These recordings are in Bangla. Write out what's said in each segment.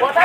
কথা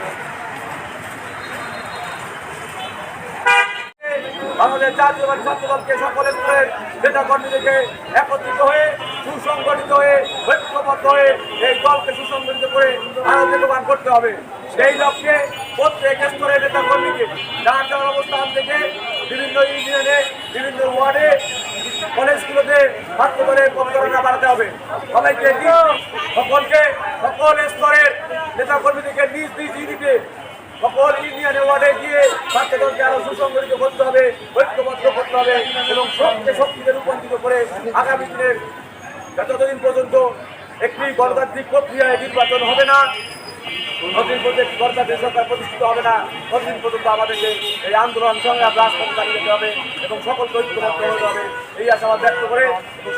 জাতীয়বাদী ছাত্রদলকে সকল স্তরের নেতা কর্মীদেরকে একত্রিত হয়ে, সুসংগঠিত হয়ে, ঐক্যবদ্ধ হয়ে এই দলকে সুসংগঠিত করে আরও বেগবান করতে হবে। সেই লক্ষ্যে প্রত্যেক স্তরের নেতা কর্মীকে যার যার অবস্থান থেকে বিভিন্ন ইউনিয়নে, বিভিন্ন ওয়ার্ডে, কলেজগুলোতে ছাত্র দলের প্রচারণা বাড়াতে হবে। সবাইকে সকলকে, সকল স্তরের নেতা কর্মীদেরকে নিজ নিজ ইউনিটে সকল ইউনিয়নে ওয়ার্ডে গিয়ে ছাত্রদলকে আরও সুসংগঠিত করতে হবে, ঐক্যবদ্ধ করতে হবে এবং শক্তিকে রূপান্তরিত করে আগামী দিনের যতদিন পর্যন্ত একটি গণতান্ত্রিক প্রক্রিয়ায় নির্বাচন হবে না ততদিন পর্যন্ত গণতান্ত্রিক সরকার প্রতিষ্ঠিত হবে না ততদিন পর্যন্ত আমাদেরকে এই আন্দোলন সংগ্রাম রাজপথে চালিয়ে যেতে হবে এবং সকলকে ঐক্যবদ্ধ হতে হবে। এই আশাবাদ ব্যক্ত করে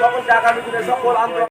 সকলকে আগামী দিনে সকল আন্দোলন